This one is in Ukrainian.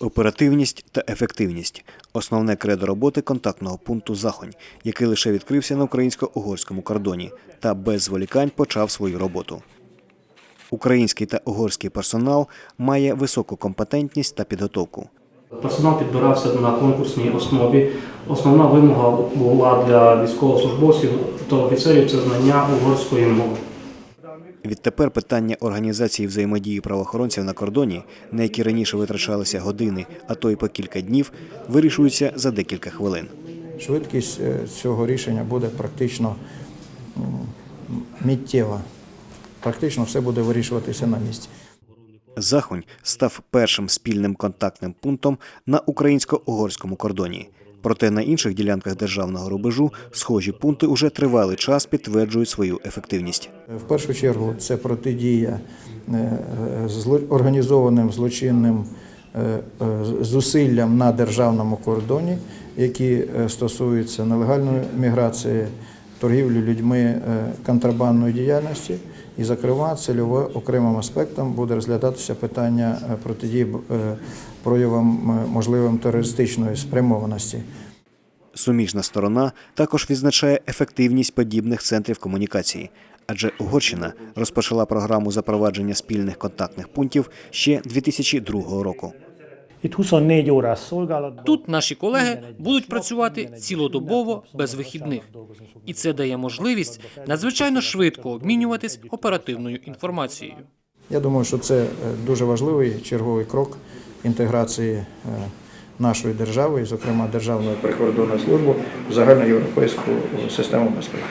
Оперативність та ефективність основне кредо роботи контактного пункту Захонь, який лише відкрився на українсько-угорському кордоні та без зволікань почав свою роботу. Український та угорський персонал має високу компетентність та підготовку. Персонал підбирався на конкурсній основі. Основна вимога була для військовослужбовців та офіцерів це знання угорської мови. Відтепер питання організації взаємодії правоохоронців на кордоні, на які раніше витрачалися години, а то й по кілька днів, вирішуються за декілька хвилин. Швидкість е, цього рішення буде практично миттєва. Практично все буде вирішуватися на місці. Захонь став першим спільним контактним пунктом на українсько-угорському кордоні. Проте на інших ділянках державного рубежу схожі пункти уже тривалий час підтверджують свою ефективність. В першу чергу це протидія е, організованим злочинним е, е, зусиллям на державному кордоні, які стосуються нелегальної міграції, торгівлі людьми, е, контрабандної діяльності. І, зокрема, цільово окремим аспектом буде розглядатися питання е, протидії е, проявам можливим терористичної спрямованості. Суміжна сторона також відзначає ефективність подібних центрів комунікації, адже Угорщина розпочала програму запровадження спільних контактних пунктів ще 2002 року. Тут наші колеги будуть працювати цілодобово без вихідних, і це дає можливість надзвичайно швидко обмінюватись оперативною інформацією. Я думаю, що це е, дуже важливий черговий крок інтеграції е, нашої держави, і, зокрема Державної прикордонної служби в загальноєвропейську систему безпеки.